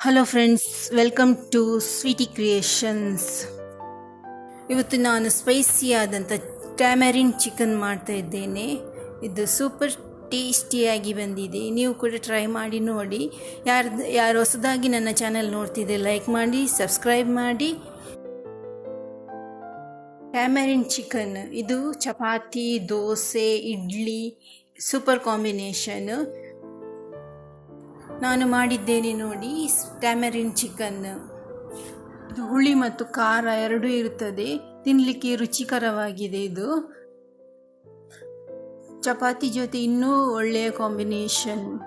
Hello friends welcome to sweety creations ಇವತ್ತು ನಾನು spicy ಆದಂಥ ಟ್ಯಾಮರಿನ್ ಚಿಕನ್ ಮಾಡ್ತಾ ಇದ್ದೇನೆ. ಇದು ಸೂಪರ್ ಟೇಸ್ಟಿಯಾಗಿ ಬಂದಿದೆ. ನೀವು ಕೂಡ ಟ್ರೈ ಮಾಡಿ ನೋಡಿ. ಯಾರು ಯಾರು ಹೊಸದಾಗಿ ನನ್ನ ಚಾನಲ್ ನೋಡ್ತಿದ್ದೆ ಲೈಕ್ ಮಾಡಿ ಸಬ್ಸ್ಕ್ರೈಬ್ ಮಾಡಿ. ಟ್ಯಾಮರಿನ್ ಚಿಕನ್ ಇದು ಚಪಾತಿ, ದೋಸೆ, ಇಡ್ಲಿ ಸೂಪರ್ ಕಾಂಬಿನೇಷನ್ ನಾನು ಮಾಡಿದ್ದೇನೆ ನೋಡಿ ಟ್ಯಾಮರಿನ್ ಚಿಕನ್ ಇದು ಹುಳಿ ಮತ್ತು ಖಾರ ಎರಡೂ ಇರುತ್ತದೆ. ತಿನ್ನಲಿಕ್ಕೆ ರುಚಿಕರವಾಗಿದೆ ಇದು. ಚಪಾತಿ ಜೊತೆ ಇನ್ನೂ ಒಳ್ಳೆಯ ಕಾಂಬಿನೇಷನ್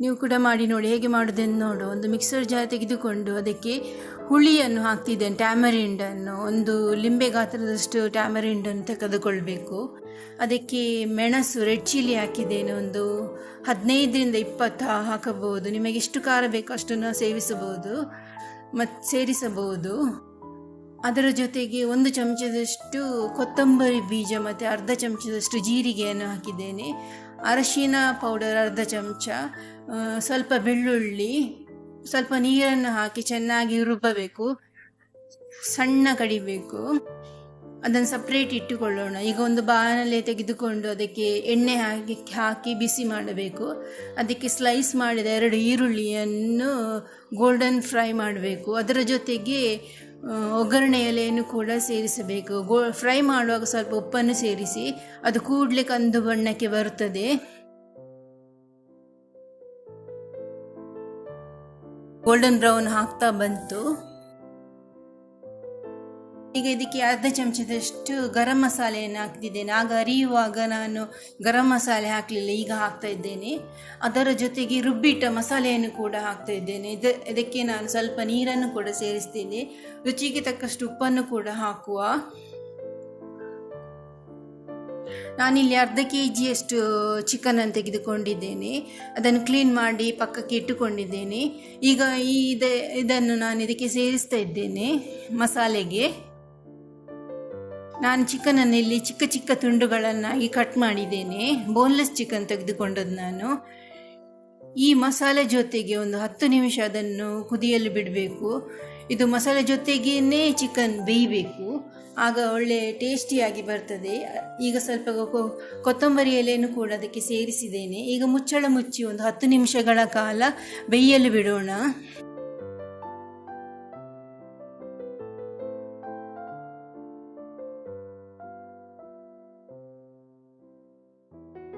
ನೀವು ಕೂಡ ಮಾಡಿ ನೋಡಿ, ಹೇಗೆ ಮಾಡೋದೆಂದು ನೋಡು. ಒಂದು ಮಿಕ್ಸರ್ ಜಾರ್ ತೆಗೆದುಕೊಂಡು ಅದಕ್ಕೆ ಹುಳಿಯನ್ನು ಹಾಕ್ತಿದ್ದೇನೆ ಟ್ಯಾಮರಿಂಡನ್ನು ಒಂದು ಲಿಂಬೆ ಗಾತ್ರದಷ್ಟು ಟ್ಯಾಮರಿಂಡನ್ನು ತೆಗೆದುಕೊಳ್ಬೇಕು. ಅದಕ್ಕೆ ಮೆಣಸು ರೆಡ್ ಚಿಲ್ಲಿ ಹಾಕಿದ್ದೇನೆ. ಒಂದು ಹದಿನೈದರಿಂದ ಇಪ್ಪತ್ತು ಹಾಕಬಹುದು. ನಿಮಗೆ ಎಷ್ಟು ಖಾರ ಬೇಕೋ ಅಷ್ಟನ್ನು ಸೇವಿಸಬಹುದು ಮತ್ತು ಸೇರಿಸಬಹುದು. ಅದರ ಜೊತೆಗೆ ಒಂದು ಚಮಚದಷ್ಟು ಕೊತ್ತಂಬರಿ ಬೀಜ ಮತ್ತು ಅರ್ಧ ಚಮಚದಷ್ಟು ಜೀರಿಗೆಯನ್ನು ಹಾಕಿದ್ದೇನೆ. ಅರಶಿನ ಪೌಡರ್ ಅರ್ಧ ಚಮಚ ಸ್ವಲ್ಪ ಬೆಳ್ಳುಳ್ಳಿ, ಸ್ವಲ್ಪ ನೀರನ್ನು ಹಾಕಿ ಚೆನ್ನಾಗಿ ರುಬ್ಬಬೇಕು. ಸಣ್ಣ ಕಡಿಬೇಕು. ಅದನ್ನು ಸಪ್ರೇಟ್ ಇಟ್ಟುಕೊಳ್ಳೋಣ. ಈಗ ಒಂದು ಬಾಣಲೆ ತೆಗೆದುಕೊಂಡು ಅದಕ್ಕೆ ಎಣ್ಣೆ ಹಾಕಿ ಹಾಕಿ ಬಿಸಿ ಮಾಡಬೇಕು. ಅದಕ್ಕೆ ಸ್ಲೈಸ್ ಮಾಡಿದ ಎರಡು ಈರುಳ್ಳಿಯನ್ನು ಗೋಲ್ಡನ್ ಫ್ರೈ ಮಾಡಬೇಕು. ಅದರ ಜೊತೆಗೆ ಒಗ್ಗರಣೆ ಎಲೆಯನ್ನು ಕೂಡ ಸೇರಿಸಬೇಕು. ಗೋ, ಫ್ರೈ ಮಾಡುವಾಗ ಸ್ವಲ್ಪ ಉಪ್ಪನ್ನು ಸೇರಿಸಿ ಅದು ಕೂಡಲೇ ಕಂದು ಬಣ್ಣಕ್ಕೆ ಬರುತ್ತದೆ. ಗೋಲ್ಡನ್ ಬ್ರೌನ್ ಹಾಕ್ತಾ ಬಂತು. ಈಗ ಇದಕ್ಕೆ ಅರ್ಧ ಚಮಚದಷ್ಟು ಗರಂ ಮಸಾಲೆಯನ್ನು ಹಾಕ್ತಿದ್ದೇನೆ. ಆಗ ಅರಿಯುವಾಗ ನಾನು ಗರಂ ಮಸಾಲೆ ಹಾಕಲಿಲ್ಲ, ಈಗ ಹಾಕ್ತಾ ಇದ್ದೇನೆ. ಅದರ ಜೊತೆಗೆ ರುಬ್ಬಿಟ್ಟ ಮಸಾಲೆಯನ್ನು ಕೂಡ ಹಾಕ್ತಾ ಇದ್ದೇನೆ. ಇದ, ಇದಕ್ಕೆ ನಾನು ಸ್ವಲ್ಪ ನೀರನ್ನು ಕೂಡ ಸೇರಿಸ್ತೇನೆ. ರುಚಿಗೆ ತಕ್ಕಷ್ಟು ಉಪ್ಪನ್ನು ಕೂಡ ಹಾಕುವ. ನಾನಿಲ್ಲಿ ಅರ್ಧ ಕೆ ಜಿಯಷ್ಟು ಚಿಕನನ್ನು ತೆಗೆದುಕೊಂಡಿದ್ದೇನೆ. ಅದನ್ನು ಕ್ಲೀನ್ ಮಾಡಿ ಪಕ್ಕಕ್ಕೆ ಇಟ್ಟುಕೊಂಡಿದ್ದೇನೆ. ಈಗ ಈ ಇದ, ಇದನ್ನು ನಾನು ಇದಕ್ಕೆ ಸೇರಿಸ್ತಾ ಇದ್ದೇನೆ ಮಸಾಲೆಗೆ. ನಾನು ಚಿಕನನ್ನು ಇಲ್ಲಿ ಚಿಕ್ಕ ಚಿಕ್ಕ ತುಂಡುಗಳನ್ನಾಗಿ ಕಟ್ ಮಾಡಿದ್ದೇನೆ. ಬೋನ್ಲೆಸ್ ಚಿಕನ್ ತೆಗೆದುಕೊಂಡದ್ದು ನಾನು. ಈ ಮಸಾಲೆ ಜೊತೆಗೆ ಒಂದು ಹತ್ತು ನಿಮಿಷ ಅದನ್ನು ಕುದಿಯಲು ಬಿಡಬೇಕು. ಇದು ಮಸಾಲೆ ಜೊತೆಗೇ ಚಿಕನ್ ಬೇಯಬೇಕು. ಆಗ ಒಳ್ಳೆ ಟೇಸ್ಟಿಯಾಗಿ ಬರ್ತದೆ. ಈಗ ಸ್ವಲ್ಪ ಕೊತ್ತಂಬರಿ ಎಲೆಯನ್ನು ಕೂಡ ಅದಕ್ಕೆ ಸೇರಿಸಿದ್ದೇನೆ. ಈಗ ಮುಚ್ಚಳ ಮುಚ್ಚಿ ಒಂದು ಹತ್ತು ನಿಮಿಷಗಳ ಕಾಲ ಬೇಯಲು ಬಿಡೋಣ.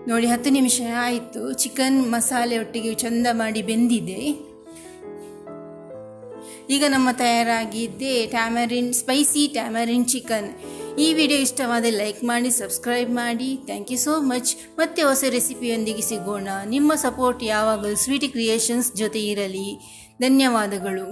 ನೋಡಿ, ಹತ್ತು ನಿಮಿಷ ಆಯಿತು. ಚಿಕನ್ ಮಸಾಲೆ ಒಟ್ಟಿಗೆ ಚಂದ ಮಾಡಿ ಬೆಂದಿದೆ. ಈಗ ನಮ್ಮ ತಯಾರಾಗಿದ್ದೆ ಟ್ಯಾಮರಿನ್ ಸ್ಪೈಸಿ ಟ್ಯಾಮರಿನ್ ಚಿಕನ್. ಈ ವಿಡಿಯೋ ಇಷ್ಟವಾದ ಲೈಕ್ ಮಾಡಿ ಸಬ್ಸ್ಕ್ರೈಬ್ ಮಾಡಿ. ಥ್ಯಾಂಕ್ ಯು ಸೋ ಮಚ್ ಮತ್ತೆ ಹೊಸ ರೆಸಿಪಿಯೊಂದಿಗೆ ಸಿಗೋಣ. ನಿಮ್ಮ ಸಪೋರ್ಟ್ ಯಾವಾಗಲೂ ಸ್ವೀಟ್ ಕ್ರಿಯೇಷನ್ಸ್ ಜೊತೆ ಇರಲಿ. ಧನ್ಯವಾದಗಳು.